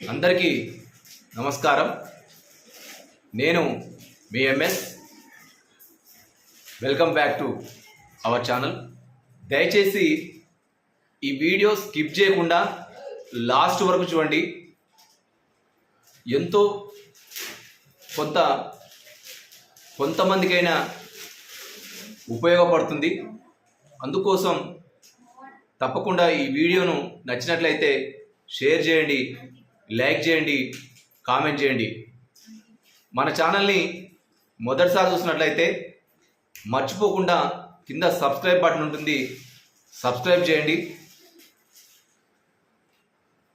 అందరికీ నమస్కారం. నేను మీ MS. Welcome back to our channel. దయచేసి ఈ వీడియో స్కిప్ చేయకుండా లాస్ట్ వరకు చూడండి. ఎంతో కొంత కొంతమందికైనా ఉపయోగపడుతుంది. అందుకోసం తప్పకుండా ఈ వీడియోను నచ్చినట్లయితే షేర్ చేయండి. లైక్ చేయండి కామెంట్ చేయండి. మన ఛానల్ని మొదటిసారి చూసినట్లయితే మర్చిపోకుండా కింద సబ్స్క్రైబ్ బటన్ ఉంటుంది సబ్స్క్రైబ్ చేయండి.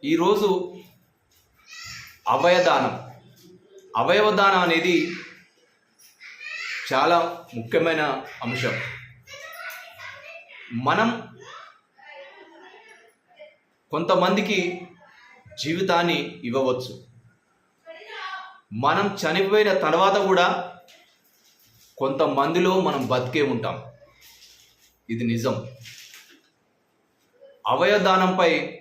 ఈరోజు అవయదానం. అవయవదానం అనేది చాలా ముఖ్యమైన అంశం. మనం కొంతమందికి జీవితాన్ని ఇవ్వవచ్చు. మనం చనిపోయిన తర్వాత కూడా కొంతమందిలో మనం బతికే ఉంటాం. ఇది నిజం. అవయదానంపై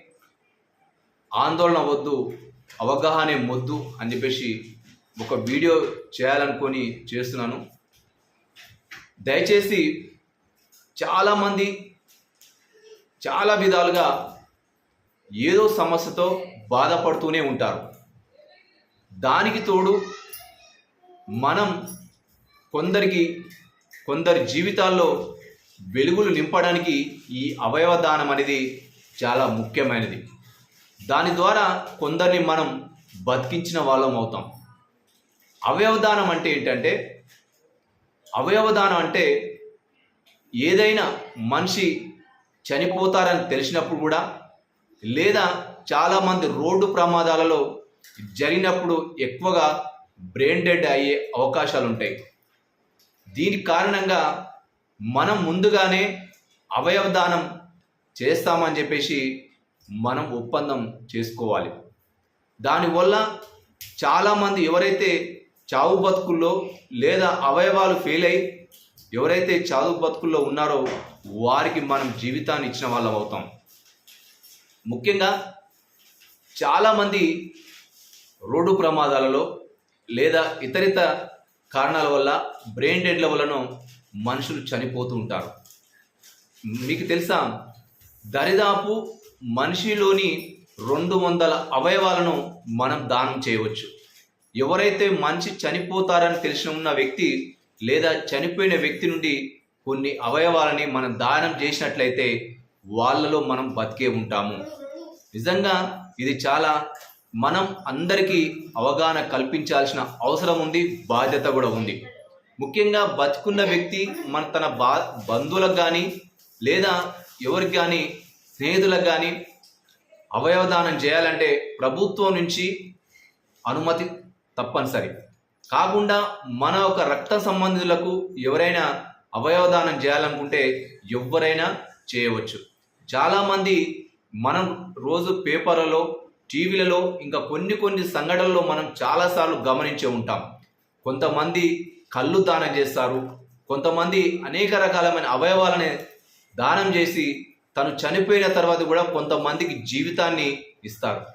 ఆందోళన వద్దు అవగాహనే మొద్దు అని చెప్పేసి ఒక వీడియో చేయాలనుకొని చేస్తున్నాను. దయచేసి చాలామంది చాలా విధాలుగా ఏదో సమస్యతో బాధపడుతూనే ఉంటారు. దానికి తోడు మనం కొందరికి కొందరి జీవితాల్లో వెలుగులు నింపడానికి ఈ అవయవ దానం అనేది చాలా ముఖ్యమైనది. దాని ద్వారా కొందరిని మనం బతికించిన వాళ్ళం అవుతాం. అవయవదానం అంటే ఏంటంటే అవయవదానం అంటే ఏదైనా మనిషి చనిపోతారని తెలిసినప్పుడు కూడా లేదా చాలామంది రోడ్డు ప్రమాదాలలో జరిగినప్పుడు ఎక్కువగా బ్రెయిన్ డెడ్ అయ్యే అవకాశాలు ఉంటాయి దీని కారణంగా మనం ముందుగానే అవయవదానం చేస్తామని చెప్పేసి మనం ఒప్పందం చేసుకోవాలి. దానివల్ల చాలామంది ఎవరైతే చావు బతుకుల్లో లేదా అవయవాలు ఫెయిల్ అయి ఎవరైతే చావు బతుకుల్లో ఉన్నారో వారికి మనం జీవితాన్ని ఇచ్చిన వాళ్ళం అవుతాం. ముఖ్యంగా చాలామంది రోడ్డు ప్రమాదాలలో లేదా ఇతరిత కారణాల వల్ల బ్రెయిన్ డెడ్ల వలన మనుషులు చనిపోతూ ఉంటారు. మీకు తెలుసా? దరిదాపు మనిషిలోని రెండు వందల అవయవాలను మనం దానం చేయవచ్చు. ఎవరైతే మనిషి చనిపోతారని తెలిసి ఉన్న వ్యక్తి లేదా చనిపోయిన వ్యక్తి నుండి కొన్ని అవయవాలని మనం దానం చేసినట్లయితే వాళ్ళలో మనం బతికే ఉంటాము. నిజంగా ఇది చాలా మనం అందరికీ అవగాహన కల్పించాల్సిన అవసరం ఉంది బాధ్యత కూడా ఉంది. ముఖ్యంగా బతుకున్న వ్యక్తి మన తన బా బంధువులకు కానీ లేదా ఎవరికి కానీ స్నేహితులకు కానీ అవయవదానం చేయాలంటే ప్రభుత్వం నుంచి అనుమతి తప్పనిసరి. కాకుండా మన ఒక రక్త సంబంధితులకు ఎవరైనా అవయవదానం చేయాలనుకుంటే ఎవరైనా చేయవచ్చు. చాలామంది మనం రోజు పేపర్లలో టీవీలలో ఇంకా కొన్ని కొన్ని సంఘటనల్లో మనం చాలాసార్లు గమనించే ఉంటాం. కొంతమంది కళ్ళు దానం చేస్తారు కొంతమంది అనేక రకాలమైన అవయవాలని దానం చేసి తను చనిపోయిన తర్వాత కూడా కొంతమందికి జీవితాన్ని ఇస్తారు.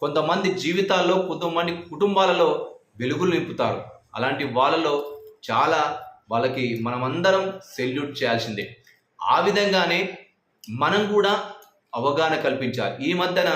కొంతమంది జీవితాల్లో కొంతమంది కుటుంబాలలో వెలుగులు నింపుతారు. అలాంటి వాళ్ళలో చాలా వాళ్ళకి మనమందరం సెల్యూట్ చేయాల్సిందే. ఆ విధంగానే మనం కూడా అవగాహన కల్పించాలి. ఈ మధ్యన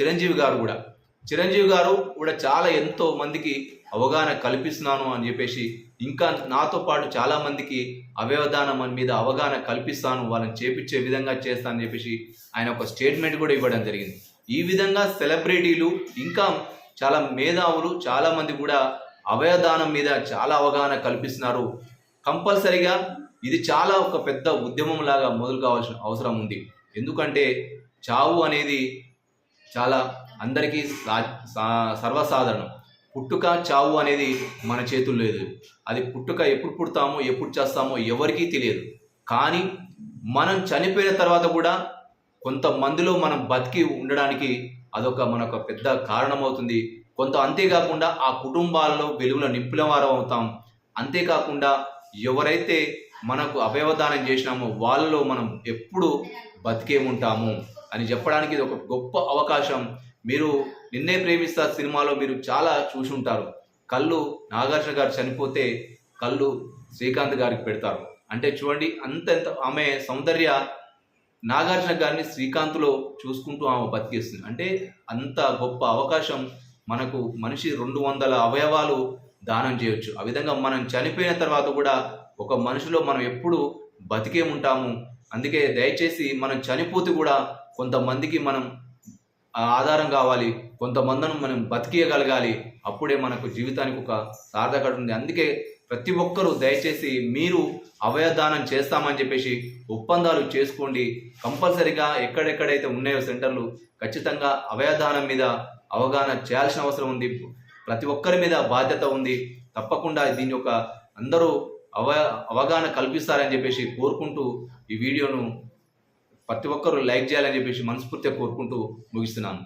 చిరంజీవి గారు కూడా. చిరంజీవి గారు కూడా చాలా ఎంతో మందికి అవగాహన కల్పిస్తున్నాను అని చెప్పేసి ఇంకా నాతో పాటు చాలా మందికి అవయవదానం మీద అవగాహన కల్పిస్తాను వాళ్ళని చేపించే విధంగా చేస్తానని చెప్పేసి ఆయన ఒక స్టేట్మెంట్ కూడా ఇవ్వడం జరిగింది. ఈ విధంగా సెలబ్రిటీలు ఇంకా చాలా మేధావులు చాలా మంది కూడా అవయదానం మీద చాలా అవగాహన కల్పిస్తున్నారు. కంపల్సరిగా ఇది చాలా ఒక పెద్ద ఉద్యమం లాగా మొదలు కావాల్సిన అవసరం ఉంది. ఎందుకంటే చావు అనేది చాలా అందరికీ సా- సర్వసాధారణం. పుట్టుక చావు అనేది మన చేతుల్లో లేదు. అది పుట్టుక ఎప్పుడు పుడతామో ఎప్పుడు చేస్తామో ఎవరికీ తెలియదు. కానీ మనం చనిపోయిన తర్వాత కూడా కొంతమందిలో మనం బతికి ఉండడానికి అదొక మనొక పెద్ద కారణమవుతుంది. కొంత అంతేకాకుండా ఆ కుటుంబాల్లో వెలుగులో నింపిన వారం అవుతాం. అంతేకాకుండా ఎవరైతే మనకు అవయవదానం చేసినామో వాళ్ళలో మనం ఎప్పుడు బతికే ఉంటాము. అని చెప్పడానికి ఇది ఒక గొప్ప అవకాశం. మీరు నిన్నే ప్రేమిస్తా సినిమాలో మీరు చాలా చూసి ఉంటారు కళ్ళు నాగార్జున గారు చనిపోతే కళ్ళు శ్రీకాంత్ గారికి పెడతారు. అంటే చూడండి అంతెంత ఆమె సౌందర్య నాగార్జున గారిని శ్రీకాంత్లో చూసుకుంటూ ఆమె బతికేస్తుంది. అంటే అంత గొప్ప అవకాశం మనకు మనిషి రెండు వందల అవయవాలు దానం చేయొచ్చు. ఆ విధంగా మనం చనిపోయిన తర్వాత కూడా ఒక మనిషిలో మనం ఎప్పుడు బతికే ఉంటాము. అందుకే దయచేసి మనం చనిపోతే కూడా కొంతమందికి మనం ఆధారం కావాలి కొంతమందిని మనం బతికేయగలగాలి. అప్పుడే మనకు జీవితానికి ఒక సార్థకత ఉంది. అందుకే ప్రతి ఒక్కరూ దయచేసి మీరు అవయదానం చేస్తామని చెప్పేసి ఒప్పందాలు చేసుకోండి. కంపల్సరిగా ఎక్కడెక్కడైతే ఉన్నాయో సెంటర్లు ఖచ్చితంగా అవయదానం మీద అవగాహన చేయాల్సిన అవసరం ఉంది. ప్రతి ఒక్కరి మీద బాధ్యత ఉంది. తప్పకుండా దీని యొక్క అందరూ అవ అవగాహన కల్పిస్తారని చెప్పేసి కోరుకుంటూ ఈ వీడియోను ప్రతి ఒక్కరూ లైక్ చేయాలని చెప్పేసి మనస్ఫూర్తిగా కోరుకుంటూ ముగిస్తున్నాను.